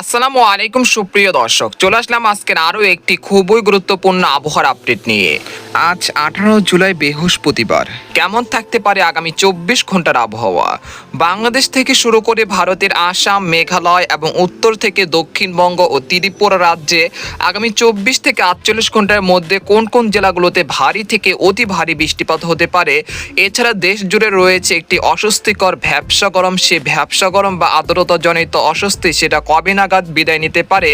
আসসালামু আলাইকুম, সুপ্রিয় দর্শক। চলে আসলাম আজকের আরও একটি খুবই গুরুত্বপূর্ণ আবহাওয়ার আপডেট নিয়ে। আজ আঠারো জুলাই বৃহস্পতিবার। কেমন থাকতে পারে আগামী চব্বিশ ঘণ্টার আবহাওয়া? বাংলাদেশ থেকে শুরু করে ভারতের আসাম, মেঘালয় এবং উত্তর থেকে দক্ষিণবঙ্গ ও ত্রিপুরা রাজ্যে আগামী চব্বিশ থেকে আটচল্লিশ ঘণ্টার মধ্যে কোন কোন জেলাগুলোতে ভারী থেকে অতি ভারী বৃষ্টিপাত হতে পারে? এছাড়া দেশ জুড়ে রয়েছে একটি অস্বস্তিকর ভ্যাবসা গরম। সে ভ্যাবসা গরম বা আর্দ্রতাজনিত অস্বস্তি, সেটা কবে নাগাদ বিদায় নিতে পারে।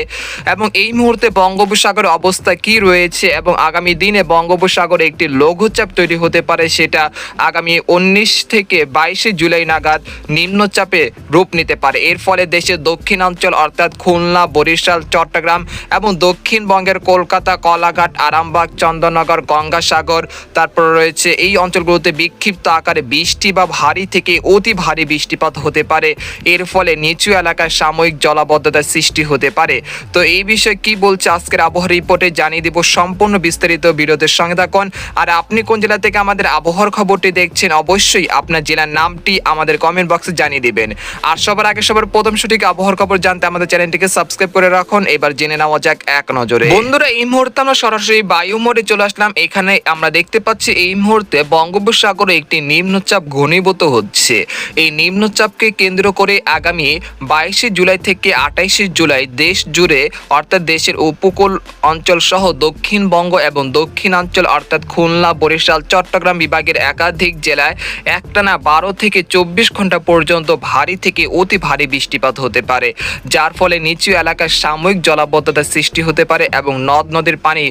এবং এই মুহূর্তে বঙ্গোপসাগরের অবস্থা কি রয়েছে এবং আগামী দিনে বঙ্গোপসাগরে একটি লঘুচাপ তৈরি হতে পারে সেটা আগামী উনিশ থেকে বাইশে জুলাই নাগাদ নিম্নচাপে রূপ নিতে পারে। এর ফলে দেশের দক্ষিণাঞ্চল অর্থাৎ খুলনা, বরিশাল, চট্টগ্রাম এবং দক্ষিণবঙ্গের কলকাতা, কলাঘাট, আরামবাগ, চন্দননগর, গঙ্গাসাগর, তারপর রয়েছে এই অঞ্চলগুলোতে বিক্ষিপ্ত আকারে বৃষ্টি বা ভারী থেকে অতি ভারী বৃষ্টিপাত হতে পারে। এর ফলে নিচু এলাকায় সাময়িক জলাবদ্ধতার সৃষ্টি হতে পারে। তো এই বিষয়ে কি বলছে আজকের আবহাওয়া রিপোর্টে জানিয়ে দিব সম্পূর্ণ বিস্তারিত বিরোধের সঙ্গে থাকুন। আর আপনি কোন জেলা থেকে আমাদের আবহাওয়ার খবরটি দেখছেন, অবশ্যই আপনার জেলার নামটি আমাদের কমেন্ট বক্সে জানিয়ে দিবেন। আর সবার আগে সবার প্রথম সঠিক আবহাওয়ার খবর জানতে আমাদের চ্যানেলটিকে সাবস্ক্রাইব করে রাখুন। এবার জেনে নেওয়া যাক এক নজরে। বন্ধুরা, এই মুহূর্তে আমরা সরাসরি বায়ু মোড়ে চলে আসলাম। এখানে আমরা দেখতে পাচ্ছি এই মুহূর্তে বঙ্গোপসাগরে একটি নিম্নচাপ ঘনীভূত হচ্ছে। এই নিম্নচাপকে কেন্দ্র করে আগামী বাইশে জুলাই থেকে আঠাইশে জুলাই দেশ জুড়ে, অর্থাৎ দেশের উপকূল অঞ্চল সহ দক্ষিণবঙ্গ এবং দক্ষিণাঞ্চল, অর্থাৎ খুলনা, বরিশাল, চট্টগ্রাম বিভাগের একাধিক জেলায় একটানা বারো থেকে চব্বিশ ঘণ্টা পর্যন্ত ভারী থেকে অতি ভারী বৃষ্টিপাত হতে পারে। যার ফলে নিচু এলাকায় সাময়িক জলাবদ্ধতার সৃষ্টি হতে পারে এবং নদ নদীর পানি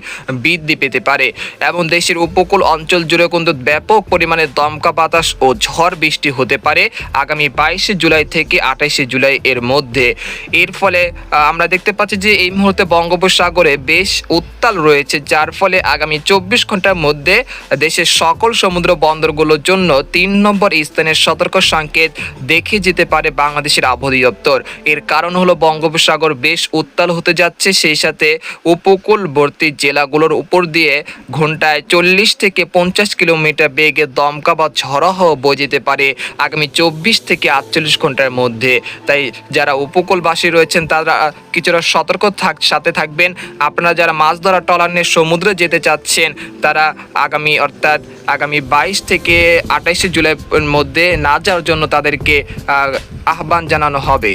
বৃদ্ধি পেতে পারে। এবং দেশের উপকূল অঞ্চল জুড়ে কিন্তু ব্যাপক পরিমাণে দমকা বাতাস ও ঝড় বৃষ্টি হতে পারে আগামী বাইশে জুলাই থেকে আঠাইশে জুলাই এর মধ্যে। এর ফলে আহ, আমরা দেখতে পাচ্ছি যে এই মুহূর্তে বঙ্গোপসাগরে বেশ উত্তাল রয়েছে যার ফলে আগামী চব্বিশ ঘণ্টার মধ্যে দেশের সকল সমুদ্র বন্দরগুলোর জন্য তিন নম্বর স্থানের সতর্ক সংকেত দেখে যেতে পারে বাংলাদেশের আবহাওয়া দপ্তর। এর কারণ হলো বঙ্গোপসাগর বেশ উত্তাল হতে যাচ্ছে সেই সাথে উপকূলবর্তী জেলাগুলোর উপর দিয়ে ঘন্টায় চল্লিশ থেকে পঞ্চাশ কিলোমিটার বেগে দমকা বা ঝড়ো হাওয়া বয়ে যেতে পারে আগামী চব্বিশ থেকে আটচল্লিশ ঘণ্টার মধ্যে। তাই যারা উপকূলবাসী রয়েছেন তারা কিছুটা সতর্ক থাক, সাথে থাকবেন। আপনারা যারা মাছ ধরা ট্রলার নিয়ে সমুদ্রে যেতে চাচ্ছেন, তারা আগামী, অর্থাৎ আগামী বাইশ থেকে আঠাইশে জুলাই মধ্যে না যাওয়ার জন্য তাদেরকে আহ্বান জানানো হবে।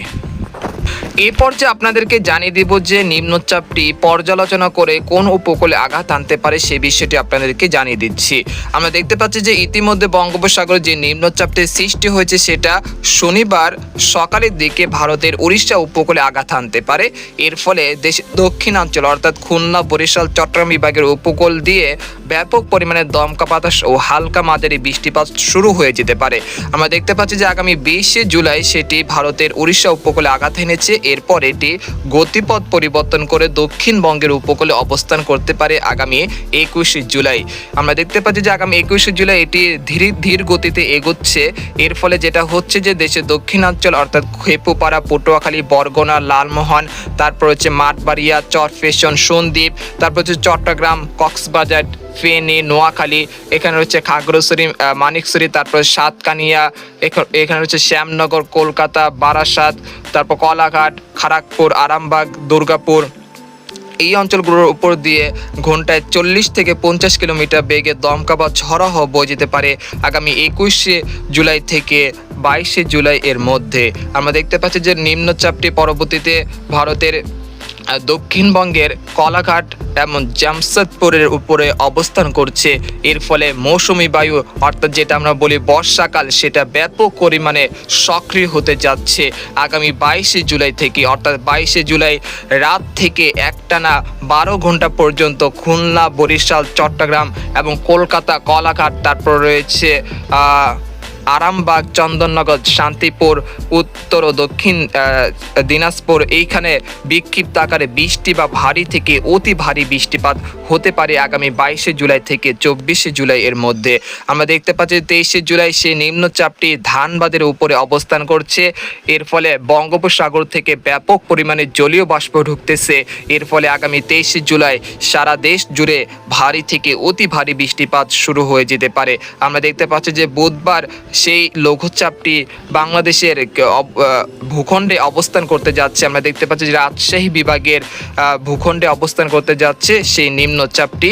এই পর্যায়ে আপনাদেরকে জানিয়ে দিব যে নিম্নচাপটি পর্যালোচনা করে কোন উপকূলে আঘাত আনতে পারে সে বিষয়টি আপনাদেরকে জানিয়ে দিচ্ছি। আমরা দেখতে পাচ্ছি যে ইতিমধ্যে বঙ্গোপসাগরে যে নিম্নচাপটি সৃষ্টি হয়েছে সেটা শনিবার সকালের দিকে ভারতের উড়িষ্যা উপকূলে আঘাত আনতে পারে। এর ফলে দেশ দক্ষিণাঞ্চল অর্থাৎ খুলনা, বরিশাল, চট্টগ্রাম বিভাগের উপকূল দিয়ে ব্যাপক পরিমাণে দমকা বাতাস ও হালকা মাঝারি বৃষ্টিপাত শুরু হয়ে যেতে পারে। আমরা দেখতে পাচ্ছি যে আগামী বিশে জুলাই সেটি ভারতের উড়িষ্যা উপকূলে আঘাত এনেছে এরপর এটি গতিপথ পরিবর্তন করে দক্ষিণবঙ্গের উপকূলে অবস্থান করতে পারে আগামী একুশে জুলাই। আমরা দেখতে পাচ্ছি যে আগামী একুশে জুলাই এটি ধীরে, ধীর গতিতে এগোচ্ছে। এর ফলে যেটা হচ্ছে যে দেশের দক্ষিণাঞ্চল অর্থাৎ খেপুপাড়া, পটুয়াখালী, বরগনা, লালমোহন, তারপর হচ্ছে মাঠবাড়িয়া চরফেশন সন্দ্বীপ, তারপর হচ্ছে চট্টগ্রাম, কক্সবাজার, ফেনী, নোয়াখালী, এখানে রয়েছে খাগড়াছড়ি মানিকছড়ি, তারপর সাতকানিয়া, এখ- এখানে রয়েছে শ্যামনগর, কলকাতা, বারাসাত, তারপর কলাঘাট খড়গপুর আরামবাগ, দুর্গাপুর এই অঞ্চলগুলোর উপর দিয়ে ঘন্টায় চল্লিশ থেকে পঞ্চাশ কিলোমিটার বেগে দমকা বা ছড়াহ বয়ে যেতে পারে আগামী একুশে জুলাই থেকে বাইশে জুলাই এর মধ্যে। আমরা দেখতে পাচ্ছি যে নিম্নচাপটি পরবর্তীতে ভারতের দক্ষিণবঙ্গের কলাঘাট এবং জামশেদপুরের উপরে অবস্থান করছে। এর ফলে মৌসুমি বায়ু, অর্থাৎ যেটা আমরা বলি বর্ষাকাল, সেটা ব্যাপক পরিমাণে সক্রিয় হতে যাচ্ছে আগামী বাইশে জুলাই থেকে। অর্থাৎ বাইশে জুলাই রাত থেকে একটানা বারো ঘণ্টা পর্যন্ত খুলনা, বরিশাল, চট্টগ্রাম এবং কলকাতা, কলাঘাট, তারপর রয়েছে আরামবাগ, চন্দননগর, শান্তিপুর, উত্তর ও দক্ষিণ দিনাজপুর, এইখানে বিক্ষিপ্ত আকারে বৃষ্টি বা ভারী থেকে অতি ভারী বৃষ্টিপাত হতে পারে আগামী বাইশে জুলাই থেকে চব্বিশে জুলাই এর মধ্যে। আমরা দেখতে পাচ্ছি তেইশে জুলাই সেই নিম্নচাপটি ধানবাদের উপরে অবস্থান করছে। এর ফলে বঙ্গোপসাগর থেকে ব্যাপক পরিমাণে জলীয় বাষ্প ঢুকতেছে। এর ফলে আগামী তেইশে জুলাই সারা দেশ জুড়ে ভারী থেকে অতি ভারী বৃষ্টিপাত শুরু হয়ে যেতে পারে। আমরা দেখতে পাচ্ছি যে বুধবার সেই লঘুচাপটি বাংলাদেশের ভূখণ্ডে অবস্থান করতে যাচ্ছে। আমরা দেখতে পাচ্ছি যে রাজশাহী বিভাগের ভূখণ্ডে অবস্থান করতে যাচ্ছে সেই নিম্নচাপটি।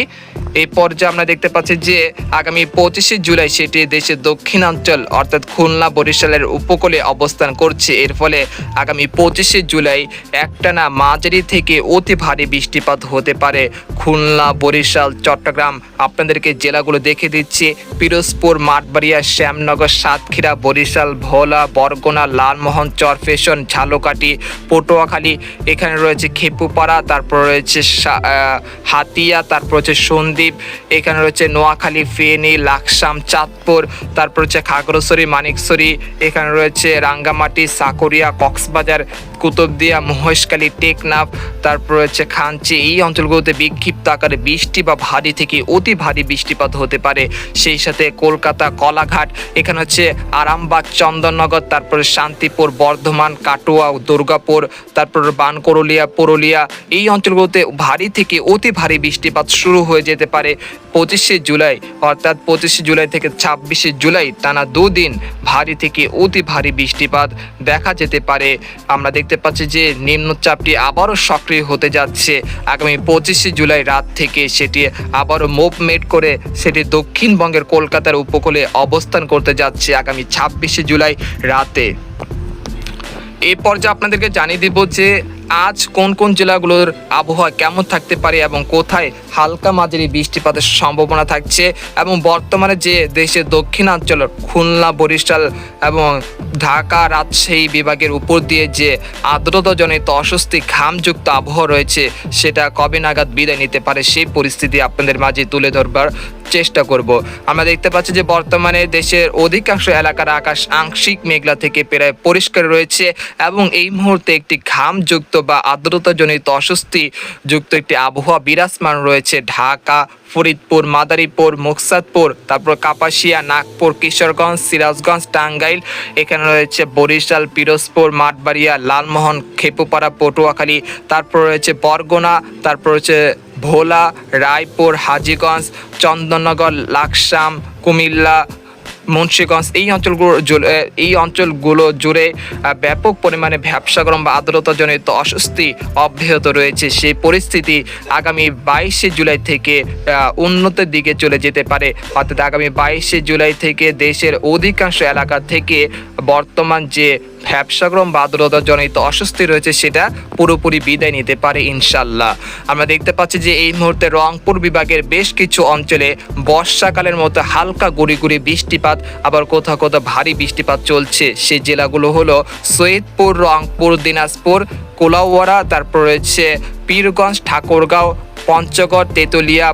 এই পর্যায়ে আমরা দেখতে পাচ্ছি যে আগামী পঁচিশে জুলাই সেটি দেশের দক্ষিণাঞ্চল অর্থাৎ খুলনা, বরিশালের উপকূলে অবস্থান করছে। এর ফলে আগামী পঁচিশে জুলাই একটানা মাঝারি থেকে অতি ভারী বৃষ্টিপাত হতে পারে। খুলনা, বরিশাল, চট্টগ্রাম, আপনাদেরকে জেলাগুলো দেখে দিচ্ছি। পিরোজপুর, মাঠবাড়িয়া, শ্যামনগর সাতক্ষীরা, বরিশাল, ভোলা, বরগোনা, লালমোহন, চরফেশন, ঝালকাঠি, পটুয়াখালী, এখানে রয়েছে খেপুপাড়া, তারপর রয়েছে হাতিয়া, তারপর হচ্ছে সন্দ্বীপ, এখানে রয়েছে নোয়াখালী, ফেনি, লাকসাম, চাঁদপুর, তারপর হচ্ছে খাগড়াছড়ি, মানিকছড়ি, এখানে রয়েছে রাঙ্গামাটি, সাকুরিয়া, কক্সবাজার কুতুবদিয়া মহেশখালী টেকনাফ, তারপর রয়েছে খাঞ্চি, এই অঞ্চলগুলোতে বিক্ষিপ্ত আকারে বৃষ্টি বা ভারী থেকে অতি ভারী বৃষ্টিপাত হতে পারে। সেই সাথে কলকাতা, কলাঘাট, এখানে হচ্ছে আরামবাগ, চন্দননগর, তারপরে শান্তিপুর, বর্ধমান, কাটোয়া, দুর্গাপুর, তারপর বানকরলিয়া, পুরুলিয়া, এই অঞ্চলগুলোতে ভারী থেকে অতি ভারী বৃষ্টিপাত শুরু হয়ে যেতে পারে পঁচিশে জুলাই। অর্থাৎ পঁচিশে জুলাই থেকে ছাব্বিশে জুলাই টানা দুদিন ভারী থেকে অতি ভারী বৃষ্টিপাত দেখা যেতে পারে। আমরা দেখতে পাচ্ছি যে নিম্নচাপটি আবারও সক্রিয় হতে যাচ্ছে। আগামী পঁচিশে জুলাই রাত থেকে সেটি আবারও মুভমেন্ট করে সেটি দক্ষিণবঙ্গের কলকাতার উপকূলে অবস্থান করতে যাচ্ছে আগামী ছাব্বিশে জুলাই রাতে। এরপর পর্যায়ে আপনাদেরকে জানিয়ে দিব যে আজ কোন কোন জেলাগুলোর আবহাওয়া কেমন থাকতে পারে এবং কোথায় হালকা মাঝারি বৃষ্টিপাতের সম্ভাবনা থাকছে এবং বর্তমানে যে দেশের দক্ষিণাঞ্চল, খুলনা, বরিশাল এবং ঢাকা রাজশাহী বিভাগের উপর দিয়ে যে আর্দ্রতাজনিত অস্বস্তি ঘামযুক্ত আবহাওয়া রয়েছে, সেটা কবে নাগাদ বিদায় নিতে পারে সেই পরিস্থিতি আপনাদের মাঝে তুলে ধরবার চেষ্টা করব। আমরা দেখতে পাচ্ছি যে বর্তমানে দেশের অধিকাংশ এলাকার আকাশ আংশিক মেঘলা থেকে প্রায় পরিষ্কার রয়েছে এবং এই মুহূর্তে একটি ঘামযুক্ত বা আর্দ্রতাজনিত অস্বস্তি যুক্ত একটি আবহাওয়া বিরাজমান রয়েছে। ঢাকা, ফরিদপুর, মাদারীপুর, মুকসাদপুর, তারপর কাপাসিয়া, নাগপুর, কিশোরগঞ্জ, সিরাজগঞ্জ, টাঙ্গাইল, এখানে রয়েছে বরিশাল, পিরোজপুর, মাঠবাড়িয়া, লালমোহন, খেপুপাড়া, পটুয়াখালী, তারপর রয়েছে বরগুনা, তারপর রয়েছে ভোলা, রায়পুর, হাজিগঞ্জ, চন্দননগর, লাকসাম, কুমিল্লা মুন্সিগঞ্জ, এই অঞ্চলগুলো এই অঞ্চলগুলো জুড়ে ব্যাপক পরিমাণে ব্যবসা গরম বা আর্দ্রতাজনিত অস্বস্তি অব্যাহত রয়েছে। সেই পরিস্থিতি আগামী বাইশে জুলাই থেকে উন্নতির দিকে চলে যেতে পারে। অর্থাৎ আগামী বাইশে জুলাই থেকে দেশের অধিকাংশ এলাকা থেকে বর্তমান যে ব্যবসাগ্রম বা আর্দ্রতাজনিত অস্বস্তি রয়েছে সেটা পুরোপুরি বিদায় নিতে পারে ইনশাল্লাহ। আমরা দেখতে পাচ্ছি যে এই মুহূর্তে রংপুর বিভাগের বেশ কিছু অঞ্চলে বর্ষাকালের মতো হালকা গুড়ি গুড়ি বৃষ্টিপাত, আবার কোথাও কোথাও ভারী বৃষ্টিপাত চলছে। সেই জেলাগুলো হলো সৈয়দপুর, রংপুর, দিনাজপুর কোলাওয়ারা তারপর রয়েছে পীরগঞ্জ, ঠাকুরগাঁও পঞ্চগড়, তেতুলিয়া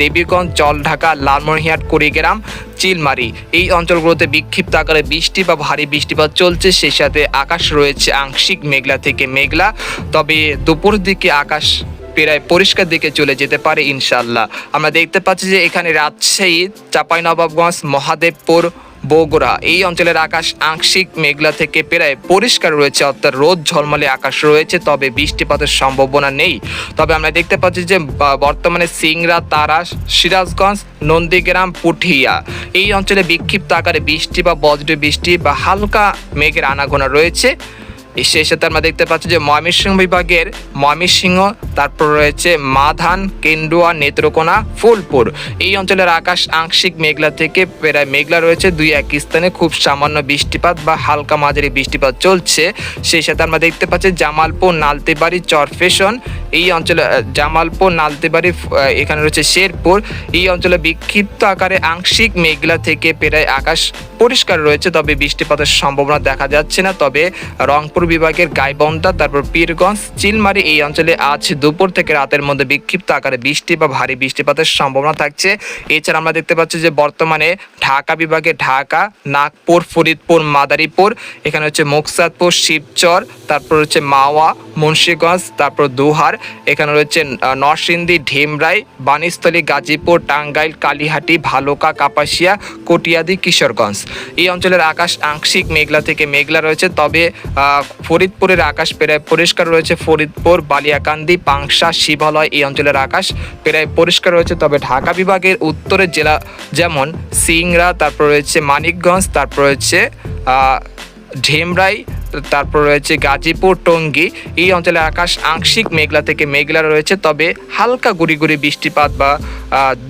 দেবীগঞ্জ, জলঢাকা, লালমনিরহাট, কুড়িগ্রাম, চিলমারি। এই অঞ্চলগুলোতে বিক্ষিপ্ত আকারে বৃষ্টি বা ভারী বৃষ্টিপাত চলছে। সেই সাথে আকাশ রয়েছে আংশিক মেঘলা থেকে মেঘলা। তবে দুপুর দিকে আকাশ প্রায় পরিষ্কার দিকে চলে যেতে পারে ইনশাল্লাহ আমরা দেখতে পাচ্ছি যে এখানে রাজশাহী, চাঁপাইনবাবগঞ্জ, মহাদেবপুর বগুড়া। এই অঞ্চলের আকাশ আংশিক মেঘলা থেকে প্রায় পরিষ্কার রয়েছে, অর্থাৎ রোদ ঝলমলে আকাশ রয়েছে, তবে বৃষ্টিপাতের সম্ভাবনা নেই। তবে আমরা দেখতে পাচ্ছি যে বর্তমানে সিংড়া, তারা, সিরাজগঞ্জ, নন্দীগ্রাম, পুঠিয়া এই অঞ্চলে বিক্ষিপ্ত আকারে বৃষ্টি বা বজ্র বৃষ্টি বা হালকা মেঘের আনাগোনা রয়েছে। এই সেই সাথে আমরা দেখতে পাচ্ছি যে ময়মনসিংহ বিভাগের ময়মনসিংহ, তারপর রয়েছে মাধান কেন্ডুয়া নেত্রকোনা, ফুলপুর। এই অঞ্চলের আকাশ আংশিক মেঘলা থেকে প্রায় মেঘলা রয়েছে। দুই এক স্থানে খুব সামান্য বৃষ্টিপাত বা হালকা মাঝারি বৃষ্টিপাত চলছে। সেই সাথে আমরা দেখতে পাচ্ছি জামালপুর, নালতেবাড়ি চরফেশন এই অঞ্চলে জামালপুর, নালতেবাড়ি এখানে রয়েছে শেরপুর। এই অঞ্চলে বিক্ষিপ্ত আকারে আংশিক মেঘলা থেকে প্রায় আকাশ পরিষ্কার রয়েছে, তবে বৃষ্টিপাতের সম্ভাবনা দেখা যাচ্ছে না। তবে রংপুর বিভাগের গাইবন্ধা, তারপর পীরগঞ্জ, চিলমারি এই অঞ্চলে আজ দুপুর থেকে রাতের মধ্যে বিক্ষিপ্ত আকারে বৃষ্টি বা ভারী বৃষ্টিপাতের সম্ভাবনা থাকছে। এছাড়া আমরা দেখতে পাচ্ছি যে বর্তমানে ঢাকা বিভাগে ঢাকা, নাগপুর, ফরিদপুর, মাদারীপুর, এখানে হচ্ছে মুকসাদপুর, শিবচর, তারপর হচ্ছে মাওয়া, মুন্সীগঞ্জ, তারপর দুহার, এখানে রয়েছে নরসিংদী, ঢেমরাই বানিস্থলী গাজীপুর, টাঙ্গাইল, কালীহাটি, ভালুকা, কাপাসিয়া, কটিয়াদি, কিশোরগঞ্জ। এই অঞ্চলের আকাশ আংশিক মেঘলা থেকে মেঘলা রয়েছে, তবে ফরিদপুরের আকাশ প্রায় পরিষ্কার রয়েছে। ফরিদপুর, বালিয়াকান্দি, পাংশা, শিবালয় এই অঞ্চলের আকাশ প্রায় পরিষ্কার রয়েছে। তবে ঢাকা বিভাগের উত্তরের জেলা যেমন সিংড়া, তারপর রয়েছে মানিকগঞ্জ, তারপর রয়েছে ঢেমরাই তারপর রয়েছে গাজীপুর, টঙ্গী। এই অঞ্চলে আকাশ আংশিক মেঘলা থেকে মেঘলা রয়েছে, তবে হালকা গুড়ি গুড়ি বৃষ্টিপাত বা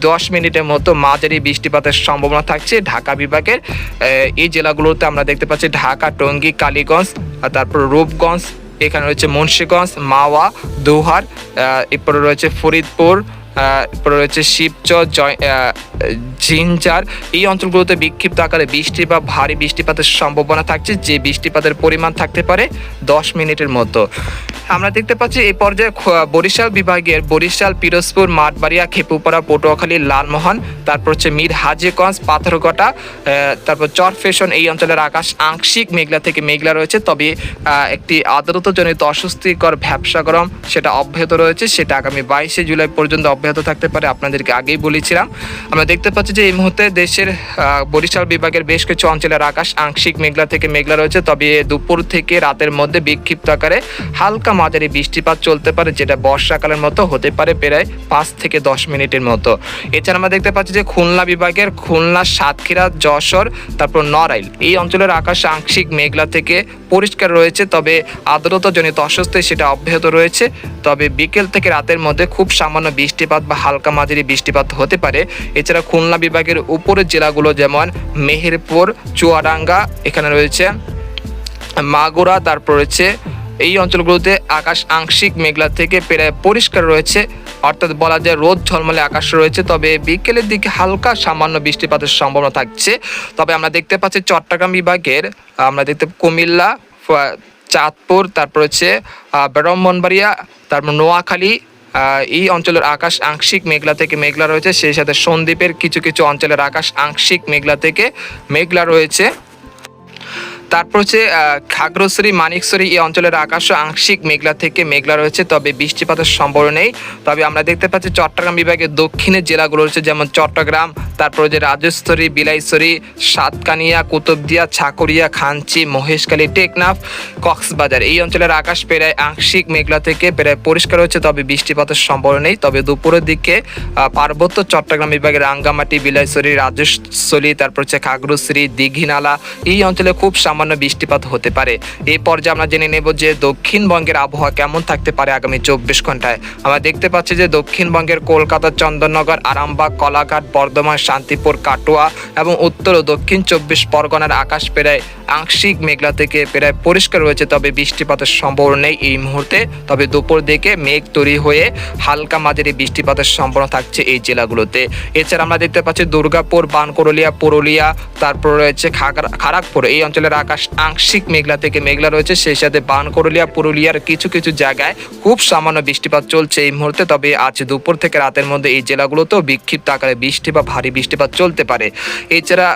দশ মিনিটের মতো মাঝারি বৃষ্টিপাতের সম্ভাবনা থাকছে ঢাকা বিভাগের। এই জেলাগুলোতে আমরা দেখতে পাচ্ছি ঢাকা, টঙ্গী, কালীগঞ্জ তারপর রূপগঞ্জ, এখানে রয়েছে মুন্সীগঞ্জ, মাওয়া, দোহার এরপরে রয়েছে ফরিদপুর রয়েছে শিবচর ঝিঞ্জার এই অঞ্চলগুলোতে বিক্ষিপ্ত আকারে বৃষ্টি বা ভারী বৃষ্টিপাতের সম্ভাবনা থাকছে, যে বৃষ্টিপাতের পরিমাণ থাকতে পারে দশ মিনিটের মতো। আমরা দেখতে পাচ্ছি এই পর্যায়ে বরিশাল বিভাগের বরিশাল, পিরোজপুর, মাঠবাড়িয়া, খেপুপাড়া, পটুয়াখালী, লালমোহন, তারপর হচ্ছে মীর, হাজিগঞ্জ, পাথরঘাটা তারপর চরফেশন এই অঞ্চলের আকাশ আংশিক মেঘলা থেকে মেঘলা রয়েছে, তবে একটি আর্দ্রতাজনিত অস্বস্তিকর ভ্যাবসা গরম সেটা অব্যাহত রয়েছে, সেটা আগামী বাইশে জুলাই পর্যন্ত অব্যাহত থাকতে পারে, আপনাদেরকে আগেই বলেছিলাম। আমরা দেখতে পাচ্ছি যে এই মুহূর্তে দেশের বরিশাল বিভাগের বেশ কিছু অঞ্চলের আকাশ আংশিক মেঘলা থেকে মেঘলা রয়েছে, তবে দুপুর থেকে রাতের মধ্যে বিক্ষিপ্ত আকারে হালকা মাঝারি বৃষ্টিপাত চলতে পারে, যেটা বর্ষাকালের মতো হতে পারে প্রায় পাঁচ থেকে দশ মিনিটের মতো। এছাড়া আমরা দেখতে পাচ্ছি যে খুলনা বিভাগের খুলনা, সাতক্ষীরা, যশোর, তারপর নড়াইল, এই অঞ্চলের আকাশ আংশিক মেঘলা থেকে পরিষ্কার রয়েছে, তবে আর্দ্রতাজনিত অস্বস্তি সেটা অব্যাহত রয়েছে, তবে বিকেল থেকে রাতের মধ্যে খুব সামান্য বৃষ্টিপাত বা হালকা মাঝারি বৃষ্টিপাত হতে পারে। এছাড়া খুলনা বিভাগের উপরের জেলাগুলো যেমন মেহেরপুর, চুয়াডাঙ্গা, এখানে রয়েছে মাগুরা, তারপর রয়েছে এই অঞ্চলগুলোতে আকাশ আংশিক মেঘলা থেকে প্রায় পরিষ্কার রয়েছে। অর্থাৎ বলা যায় রোদ ঝলমলে আকাশ রয়েছে, তবে বিকেলের দিকে হালকা সামান্য বৃষ্টিপাতের সম্ভাবনা থাকছে। তবে আমরা দেখতে পাচ্ছি চট্টগ্রাম বিভাগের, আমরা দেখতে কুমিল্লা চাঁদপুর, তারপর হচ্ছে ব্রাহ্মণবাড়িয়া, তারপর নোয়াখালী এই অঞ্চলের আকাশ আংশিক মেঘলা থেকে মেঘলা রয়েছে, সেই সাথে সন্দ্বীপের কিছু কিছু অঞ্চলের আকাশ আংশিক মেঘলা থেকে মেঘলা রয়েছে। তারপর হচ্ছে খাগড়াছড়ি, মানিকছড়ি এই অঞ্চলের আকাশও আংশিক মেঘলা থেকে মেঘলা রয়েছে, তবে বৃষ্টিপাতের সম্ভাবনা নেই। তবে আমরা দেখতে পাচ্ছি চট্টগ্রাম বিভাগের দক্ষিণের জেলাগুলো রয়েছে, যেমন চট্টগ্রাম, তারপর যে রাজস্থলী বিলাইছড়ি, সাতকানিয়া, কুতুবদিয়া ছাকুরিয়া খাঞ্চি, মহেশখালী, টেকনাফ, কক্সবাজার। এই অঞ্চলের আকাশ প্রায় আংশিক মেঘলা থেকে প্রায় পরিষ্কার হচ্ছে তবে বৃষ্টিপাতের সম্ভাবনা নেই। তবে দুপুরের দিকে পার্বত্য চট্টগ্রাম বিভাগের রাঙ্গামাটি, বিলাইছড়ি রাজস্থলী তারপর হচ্ছে খাগড়াছড়ি, দীঘিনালা এই অঞ্চলে খুব সামান্য বৃষ্টিপাত হতে পারে। এই পর্যায়ে আমরা জেনে নেব যে দক্ষিণবঙ্গের আবহাওয়া কেমন থাকতে পারে আগামী চব্বিশ ঘন্টায়। আমরা দেখতে পাচ্ছি যে দক্ষিণবঙ্গের কলকাতা, চন্দননগর, আরামবাগ, কলাঘাট, বর্ধমান, শান্তিপুর, কাটোয়া এবং উত্তর ও দক্ষিণ চব্বিশ পরগনার আকাশ প্রায় আংশিক মেঘলা থেকে প্রায় পরিষ্কার রয়েছে, তবে বৃষ্টিপাতের সম্ভাবনা নেই এই মুহূর্তে। তবে দুপুর দিকে মেঘ তৈরি হয়ে হালকা মাঝারি বৃষ্টিপাতের সম্ভাবনা থাকছে এই জেলাগুলোতে। এছাড়া আমরা দেখতে পাচ্ছি দুর্গাপুর বানকরলিয়া পুরুলিয়া, তারপর রয়েছে খাগড়া- খড়গপুর এই অঞ্চলের আকাশ আংশিক মেঘলা থেকে মেঘলা রয়েছে। সেই সাথে বানকরলিয়া, পুরুলিয়ার কিছু কিছু জায়গায় খুব সামান্য বৃষ্টিপাত চলছে এই মুহূর্তে। তবে আজ দুপুর থেকে রাতের মধ্যে এই জেলাগুলোতেও বিক্ষিপ্ত আকারে বৃষ্টি বা ভারী বৃষ্টিপাত চলতে পারে। এছাড়া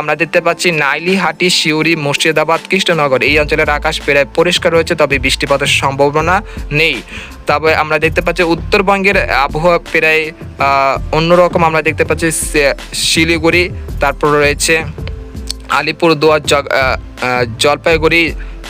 আমরা দেখতে পাচ্ছি নাইলিহাটি শিউরি মুর্শিদাবাদ, কৃষ্ণনগর এই অঞ্চলের আকাশ প্রায় পরিষ্কার রয়েছে, তবে বৃষ্টিপাতের সম্ভাবনা নেই। তবে আমরা দেখতে পাচ্ছি উত্তরবঙ্গের আবহাওয়া প্রায় অন্যরকম। আমরা দেখতে পাচ্ছি শিলিগুড়ি, তারপর রয়েছে আলিপুরদুয়ার জলপাইগুড়ি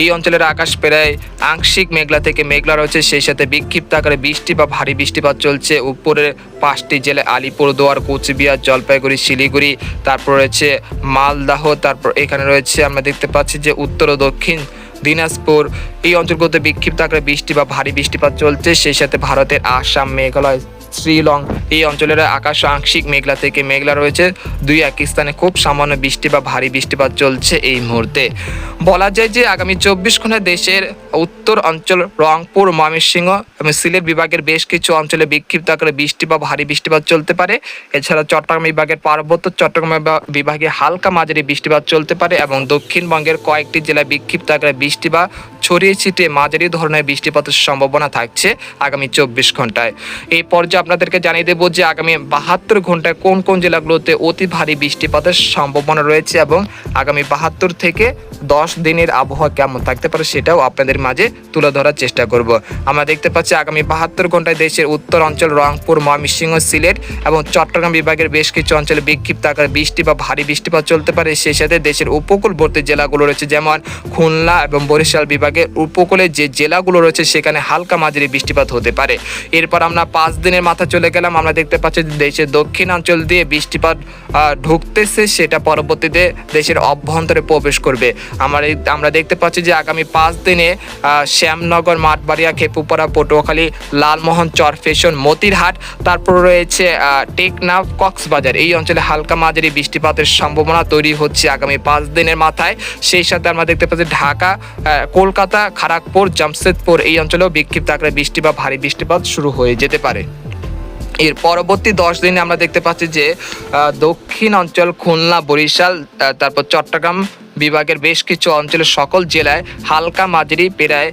এই অঞ্চলের আকাশ প্রায় আংশিক মেঘলা থেকে মেঘলা রয়েছে। সেই সাথে বিক্ষিপ্ত আকারে বৃষ্টি বা ভারী বৃষ্টিপাত চলছে। উপরের পাঁচটি জেলা আলিপুরদুয়ার কোচবিহার, জলপাইগুড়ি, শিলিগুড়ি, তারপর রয়েছে মালদাহ, তারপর এখানে রয়েছে আমরা দেখতে পাচ্ছি যে উত্তর ও দক্ষিণ দিনাজপুর। এই অঞ্চলগুলোতে বিক্ষিপ্ত আকারে বৃষ্টি বা ভারী বৃষ্টিপাত চলছে। সেই সাথে ভারতের আসাম, মেঘালয় শ্রীলং। এই অঞ্চলের আকাশ আংশিক মেঘলা থেকে মেঘলা রয়েছে। দুই এক স্থানে খুব সামান্য বৃষ্টি বা ভারী বৃষ্টিপাত চলছে এই মুহূর্তে। বলা যায় যে আগামী চব্বিশ ঘণ্টা দেশের উত্তর অঞ্চল রংপুর, ময়মনসিংহ এবং সিলেট বিভাগের বেশ কিছু অঞ্চলে বিক্ষিপ্ত আকারে বৃষ্টি বা ভারী বৃষ্টিপাত চলতে পারে। এছাড়া চট্টগ্রাম বিভাগের পার্বত্য চট্টগ্রাম বিভাগে হালকা মাঝারি বৃষ্টিপাত চলতে পারে এবং দক্ষিণবঙ্গের কয়েকটি জেলায় বিক্ষিপ্ত আকারে বৃষ্টি বা ছড়িয়ে ছিটিয়ে মাঝারি ধরনের বৃষ্টিপাতের সম্ভাবনা থাকছে আগামী চব্বিশ ঘন্টায়। এই পর্যায়ে আপনাদেরকে জানিয়ে দেবো যে আগামী বাহাত্তর ঘন্টায় কোন কোন জেলাগুলোতে অতি ভারী বৃষ্টিপাতের সম্ভাবনা রয়েছে এবং আগামী বাহাত্তর থেকে দশ দিনের আবহাওয়া কেমন থাকতে পারে সেটাও আপনাদের মাঝে তুলে ধরার চেষ্টা করব। আমরা দেখতে পাচ্ছি আগামী বাহাত্তর ঘন্টায় দেশের উত্তর অঞ্চল, রংপুর, ময়মনসিংহ, সিলেট এবং চট্টগ্রাম বিভাগের বেশ কিছু অঞ্চলে বিক্ষিপ্ত আকারে বৃষ্টি বা ভারী বৃষ্টিপাত চলতে পারে। সেই সাথে দেশের উপকূলবর্তী জেলাগুলো রয়েছে যেমন খুলনা এবং বরিশাল বিভাগের উপকূলে যে জেলাগুলো রয়েছে সেখানে হালকা মাঝারি বৃষ্টিপাত হতে পারে। এরপর আমরা পাঁচ দিনের মাথা চলে গেলাম। আমরা দেখতে পাচ্ছি দেশের দক্ষিণাঞ্চল দিয়ে বৃষ্টিপাত ঢুকতেছে। সেটা পরবর্তীতে দেশের অভ্যন্তরে প্রবেশ করবে। আমরা আমরা দেখতে পাচ্ছি যে আগামী পাঁচ দিনে শ্যামনগর, মাঠবাড়িয়া, খেপুপাড়া, পটুয়াখালী, লালমোহন, চরফেশন, মতিরহাট, তারপর রয়েছে টেকনাফ, কক্সবাজার। এই অঞ্চলে হালকা মাঝারি বৃষ্টিপাতের সম্ভাবনা তৈরি হচ্ছে আগামী পাঁচ দিনের মাথায়। সেই সাথে আমরা দেখতে পাচ্ছি ঢাকা কলকাতা খড়গপুর জামশেদপুর এই অঞ্চলেও বিক্ষিপ্ত আকারে বৃষ্টি বা ভারী বৃষ্টিপাত শুরু হয়ে যেতে পারে। এর পরবর্তী দশ দিনে আমরা দেখতে পাচ্ছি যে দক্ষিণ অঞ্চল খুলনা বরিশাল তারপর চট্টগ্রাম বিভাগের বেশ কিছু অঞ্চলের সকল জেলায় হালকা মাঝারি প্রায়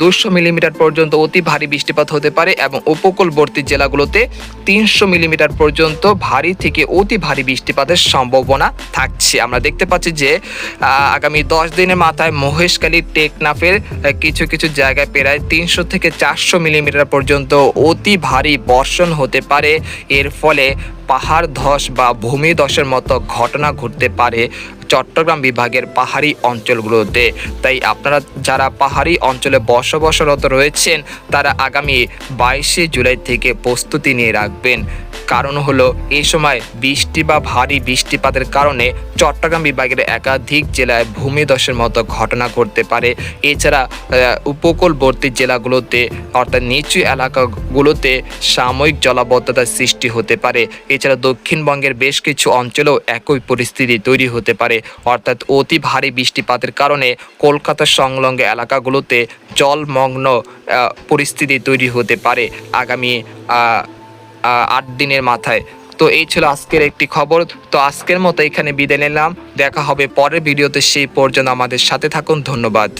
দুশো মিলিমিটার পর্যন্ত অতি ভারী বৃষ্টিপাত হতে পারে এবং উপকূলবর্তী জেলাগুলোতে তিনশো মিলিমিটার পর্যন্ত ভারী থেকে অতি ভারী বৃষ্টিপাতের সম্ভাবনা থাকছে। আমরা দেখতে পাচ্ছি যে আগামী দশ দিনের মাথায় মহেশখালী, টেকনাফের কিছু কিছু জায়গায় প্রায় তিনশো থেকে চারশো মিলিমিটার পর্যন্ত অতি ভারী বর্ষণ হতে পারে। এর ফলে পাহাড় ধস বা ভূমিধসের মতো ঘটনা ঘটতে পারে। চট্টগ্রাম বিভাগের পাহাড়ি অঞ্চলগুলোতে। তাই আপনারা যারা পাহাড়ি অঞ্চলে বসবাসরত রয়েছেন, তারা আগামী বাইশে জুলাই থেকে প্রস্তুতি নিয়ে রাখবেন। কারণ হলো, এই সময় বৃষ্টি বা ভারী বৃষ্টিপাতের কারণে চট্টগ্রাম বিভাগের একাধিক জেলায় ভূমিধসের মতো ঘটনা ঘটতে পারে। এছাড়া উপকূলবর্তী জেলাগুলোতে, অর্থাৎ নিচু এলাকাগুলোতে সাময়িক জলাবদ্ধতার সৃষ্টি হতে পারে। এছাড়া দক্ষিণবঙ্গের বেশ কিছু অঞ্চলেও একই পরিস্থিতি তৈরি হতে পারে। অর্থাৎ অতি ভারী বৃষ্টিপাতের কারণে কলকাতা সংলগ্ন এলাকাগুলোতে জলমগ্ন পরিস্থিতি তৈরি হতে পারে আগামী আট দিনের মাথায়। তো এই ছিল আজকের একটি খবর। তো আজকের মতো এখানে বিদায় নিলাম। দেখা হবে পরের ভিডিওতে। সেই পর্যন্ত আমাদের সাথে থাকুন। ধন্যবাদ।